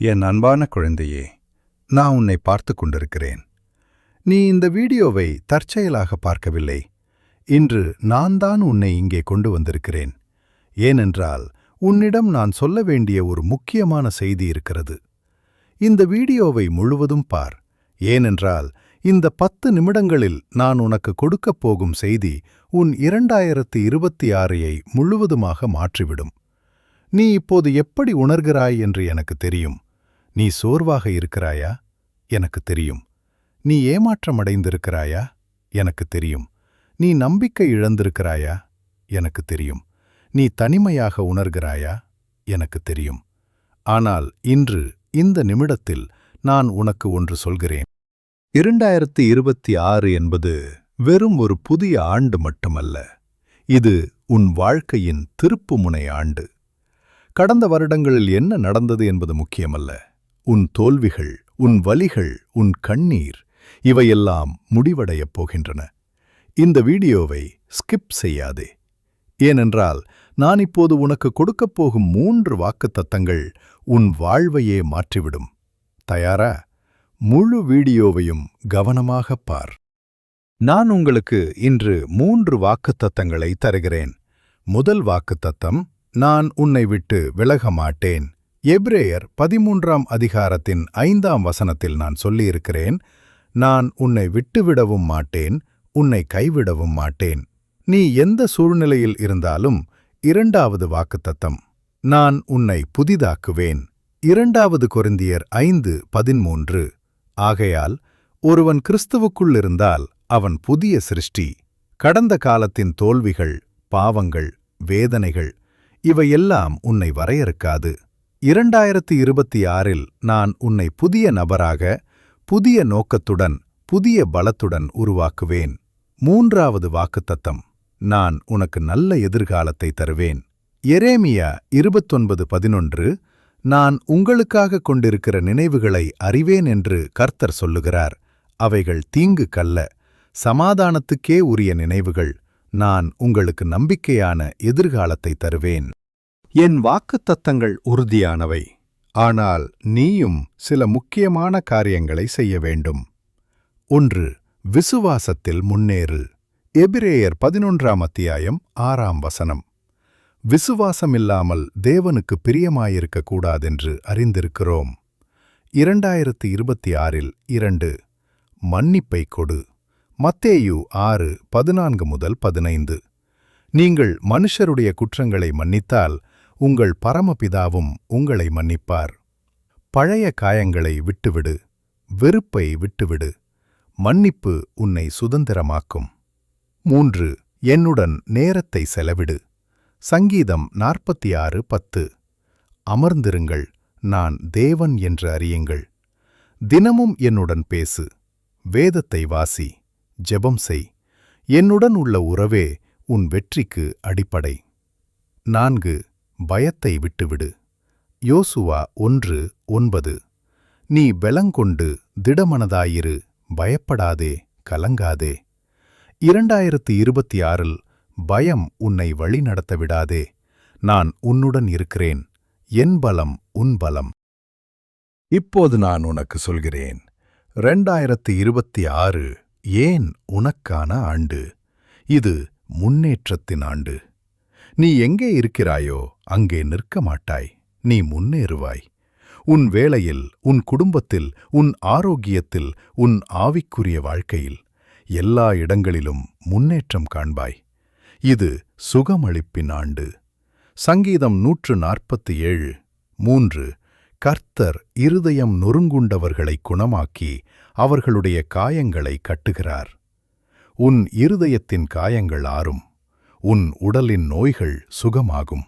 என் அன்பான குழந்தையே நான் உன்னை பார்த்துக் கொண்டிருக்கிறேன். நீ இந்த வீடியோவை தற்செயலாக பார்க்கவில்லை. இன்று நான் தான் உன்னை இங்கே கொண்டு வந்திருக்கிறேன். ஏனென்றால் உன்னிடம் நான் சொல்ல வேண்டிய ஒரு முக்கியமான செய்தி இருக்கிறது. இந்த வீடியோவை முழுவதும் பார். ஏனென்றால் இந்த பத்து நிமிடங்களில் நான் உனக்கு கொடுக்கப் போகும் செய்தி உன் இரண்டாயிரத்து இருபத்தி ஆறையை முழுவதுமாக மாற்றிவிடும். நீ இப்போது எப்படி உணர்கிறாய் என்று எனக்கு தெரியும். நீ சோர்வாக இருக்கிறாயா? எனக்கு தெரியும். நீ ஏமாற்றமடைந்திருக்கிறாயா? எனக்கு தெரியும். நீ நம்பிக்கை இழந்திருக்கிறாயா? எனக்கு தெரியும். நீ தனிமையாக உணர்கிறாயா? எனக்கு தெரியும். ஆனால் இன்று இந்த நிமிடத்தில் நான் உனக்கு ஒன்று சொல்கிறேன். இரண்டாயிரத்து இருபத்தி ஆறு என்பது வெறும் ஒரு புதிய ஆண்டு மட்டுமல்ல. இது உன் வாழ்க்கையின் திருப்புமுனை ஆண்டு. கடந்த வருடங்களில் என்ன நடந்தது என்பது முக்கியமல்ல. உன் தோல்விகள் உன் வலிகள் உன் கண்ணீர் இவையெல்லாம் முடிவடையப் போகின்றன. இந்த வீடியோவை ஸ்கிப் செய்யாதே. ஏனென்றால் நான் இப்போது உனக்கு கொடுக்கப் போகும் மூன்று வாக்குத்தத்தங்கள் உன் வாழ்வையே மாற்றிவிடும். தயாரா? முழு வீடியோவையும் கவனமாகப் பார். நான் உங்களுக்கு இன்று மூன்று வாக்குத்தத்தங்களை தருகிறேன். முதல் வாக்குத்தத்தம் நான் உன்னை விட்டு விலக மாட்டேன் எப்ரேயர் பதிமூன்றாம் அதிகாரத்தின் ஐந்தாம் வசனத்தில் நான் சொல்லியிருக்கிறேன் நான் உன்னை விட்டுவிடவும் மாட்டேன் உன்னை கைவிடவும் மாட்டேன். நீ எந்த சூழ்நிலையில் இருந்தாலும் இரண்டாவது வாக்குத்தத்தம் நான் உன்னை புதிதாக்குவேன். இரண்டாவது கொருந்தியர் ஐந்து பதிமூன்று. ஆகையால் ஒருவன் கிறிஸ்துவுக்குள் இருந்தால் அவன் புதிய சிருஷ்டி. கடந்த காலத்தின் தோல்விகள் பாவங்கள் வேதனைகள் இவையெல்லாம் உன்னை வரையறுக்காது. இரண்டாயிரத்தி இருபத்தி ஆறில் நான் உன்னை புதிய நபராக புதிய நோக்கத்துடன் புதிய பலத்துடன் உருவாக்குவேன். மூன்றாவது வாக்குத்தத்தம் நான் உனக்கு நல்ல எதிர்காலத்தை தருவேன். எரேமியா இருபத்தொன்பது பதினொன்று நான் உங்களுக்காக கொண்டிருக்கிற நினைவுகளை அறிவேன் என்று கர்த்தர் சொல்லுகிறார். அவைகள் தீங்கு கல்ல சமாதானத்துக்கே உரிய நினைவுகள். நான் உங்களுக்கு நம்பிக்கையான எதிர்காலத்தை தருவேன். என் வாக்குத்தத்தங்கள் உறுதியானவை. ஆனால் நீயும் சில முக்கியமான காரியங்களை செய்ய வேண்டும். ஒன்று விசுவாசத்தில் முன்னேறு. எபிரேயர் பதினொன்றாம் அத்தியாயம் ஆறாம் வசனம். விசுவாசமில்லாமல் தேவனுக்கு பிரியமாயிருக்க கூடாதென்று அறிந்திருக்கிறோம். இரண்டாயிரத்து இருபத்தி ஆறில் இரண்டு மன்னிப்பை கொடு. மத்தேயு ஆறு பதினான்கு முதல் பதினைந்து. நீங்கள் மனுஷருடைய குற்றங்களை மன்னித்தால் உங்கள் பரமபிதாவும் உங்களை மன்னிப்பார். பழைய காயங்களை விட்டுவிடு வெறுப்பை விட்டுவிடு மன்னிப்பு உன்னை சுதந்திரமாக்கும். மூன்று என்னுடன் நேரத்தை செலவிடு. சங்கீதம் நாற்பத்தி ஆறு பத்து. அமர்ந்திருங்கள் நான் தேவன் என்று அறியுங்கள். தினமும் என்னுடன் பேசு வேதத்தை வாசி ஜெபம் செய். என்னுடன் உள்ள உறவே உன் வெற்றிக்கு அடிப்படை. நான்கு பயத்தை விட்டுவிடு. யோசுவா ஒன்று ஒன்பது. நீ வெலங்கொண்டு திடமனதாயிரு பயப்படாதே கலங்காதே. இரண்டாயிரத்து இருபத்தி ஆறில் பயம் உன்னை வழிநடத்த விடாதே நான் உன்னுடன் இருக்கிறேன். என் பலம் உன் பலம். இப்போது நான் உனக்கு சொல்கிறேன். ரெண்டாயிரத்து இருபத்தி ஆறு ஏன் உனக்கான ஆண்டு? இது முன்னேற்றத்தின் ஆண்டு. நீ எங்கே இருக்கிறாயோ அங்கே நிற்க மாட்டாய். நீ முன்னேறுவாய். உன் வேளையில் உன் குடும்பத்தில் உன் ஆரோக்கியத்தில் உன் ஆவிக்குரிய வாழ்க்கையில் எல்லா இடங்களிலும் முன்னேற்றம் காண்பாய். இது சுகமளிப்பின் ஆண்டு. சங்கீதம் நூற்று நாற்பத்தி ஏழு மூன்று. கர்த்தர் இருதயம் நொறுங்குண்டவர்களை குணமாக்கி அவர்களுடைய காயங்களை கட்டுகிறார். உன் இருதயத்தின் காயங்கள் ஆறும். உன் உடலின் நோய்கள் சுகமாகும்.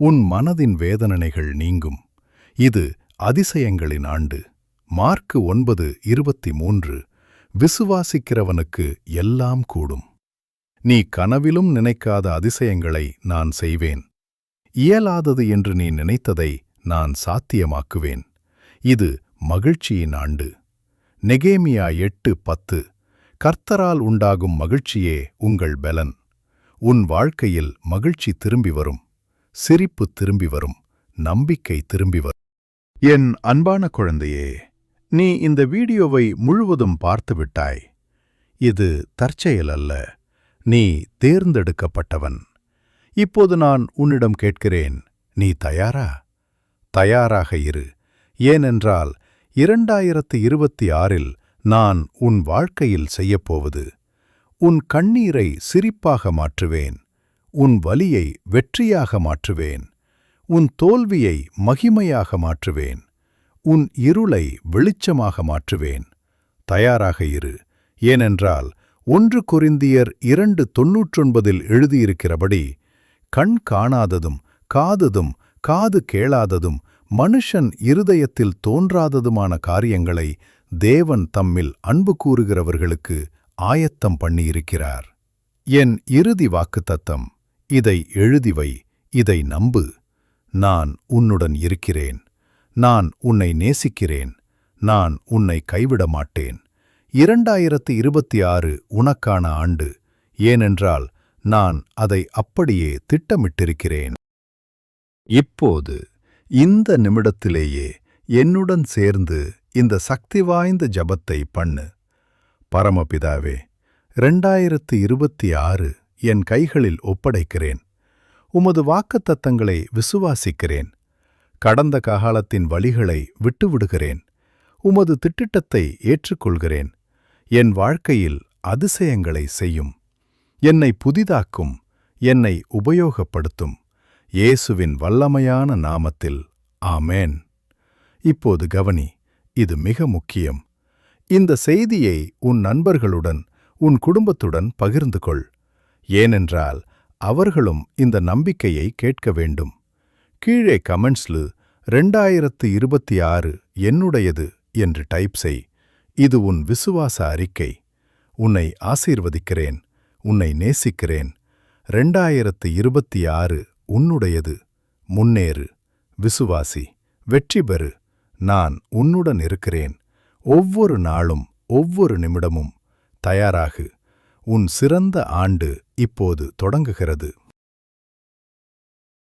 உன் மனதின் வேதனைகள் நீங்கும். இது அதிசயங்களின் ஆண்டு. மார்க்கு ஒன்பது இருபத்தி மூன்று விசுவாசிக்கிறவனுக்கு எல்லாம் கூடும். நீ கனவிலும் நினைக்காத அதிசயங்களை நான் செய்வேன். இயலாதது என்று நீ நினைத்ததை நான் சாத்தியமாக்குவேன். இது மகிழ்ச்சியின் ஆண்டு. நெகேமியா எட்டு பத்து. கர்த்தரால் உண்டாகும் மகிழ்ச்சியே உங்கள் பெலன். உன் வாழ்க்கையில் மகிழ்ச்சி திரும்பி வரும் சிரிப்பு திரும்பி வரும் நம்பிக்கை திரும்பி வரும். என் அன்பான குழந்தையே நீ இந்த வீடியோவை முழுவதும் பார்த்துவிட்டாய் இது தற்செயல் அல்ல நீ தேர்ந்தெடுக்கப்பட்டவன். இப்போது நான் உன்னிடம் கேட்கிறேன் நீ தயாரா? தயாராக இரு ஏனென்றால் இரண்டாயிரத்து இருபத்தி ஆறில் நான் உன் வாழ்க்கையில் செய்யப்போவது உன் கண்ணீரை சிரிப்பாக மாற்றுவேன். உன் வலியை வெற்றியாக மாற்றுவேன். உன் தோல்வியை மகிமையாக மாற்றுவேன். உன் இருளை வெளிச்சமாக மாற்றுவேன். தயாராக இரு. ஏனென்றால் ஒன்று கொரிந்தியர் இரண்டு தொன்னூற்றொன்பதில் எழுதியிருக்கிறபடி கண் காணாததும் காததும் காது கேளாததும் மனுஷன் இருதயத்தில் தோன்றாததுமான காரியங்களை தேவன் தம்மில் அன்பு கூறுகிறவர்களுக்கு ஆயத்தம் பண்ணியிருக்கிறார். என் இறுதி வாக்குத்தத்தம் இதை எழுதிவை இதை நம்பு. நான் உன்னுடன் இருக்கிறேன். நான் உன்னை நேசிக்கிறேன். நான் உன்னை கைவிட மாட்டேன். இரண்டாயிரத்து இருபத்தி ஆறு உனக்கான ஆண்டு. ஏனென்றால் நான் அதை அப்படியே திட்டமிட்டிருக்கிறேன். இப்போது இந்த நிமிடத்திலேயே என்னுடன் சேர்ந்து இந்த சக்தி வாய்ந்த ஜபத்தை பண்ணு. பரமபிதாவே ரெண்டாயிரத்து இருபத்தி ஆறு என் கைகளில் ஒப்படைக்கிறேன். உமது வாக்குத்தத்தங்களை விசுவாசிக்கிறேன். கடந்த காலத்தின் வழிகளை விட்டுவிடுகிறேன். உமது திட்டிட்டத்தை ஏற்றுக்கொள்கிறேன். என் வாழ்க்கையில் அதிசயங்களை செய்யும். என்னை புதிதாக்கும். என்னை உபயோகப்படுத்தும். இயேசுவின் வல்லமையான நாமத்தில். ஆமேன். இப்போது கவனி இது மிக முக்கியம். இந்த செய்தியை உன் நண்பர்களுடன் உன் குடும்பத்துடன் பகிர்ந்து கொள். ஏனென்றால் அவர்களும் இந்த நம்பிக்கையை கேட்க வேண்டும். கீழே கமெண்ட்ஸ்லு ரெண்டாயிரத்து இருபத்தி ஆறு என்னுடையது என்று டைப் செய். இது உன் விசுவாச அறிக்கை. உன்னை ஆசீர்வதிக்கிறேன். உன்னை நேசிக்கிறேன். ரெண்டாயிரத்து இருபத்தி ஆறு உன்னுடையது. முன்னேறு. விசுவாசி. வெற்றி பெறு. நான் உன்னுடன் இருக்கிறேன். ஒவ்வொரு நாளும் ஒவ்வொரு நிமிடமும் தயாராகு. உன் சிறந்த ஆண்டு இப்போது தொடங்குகிறது.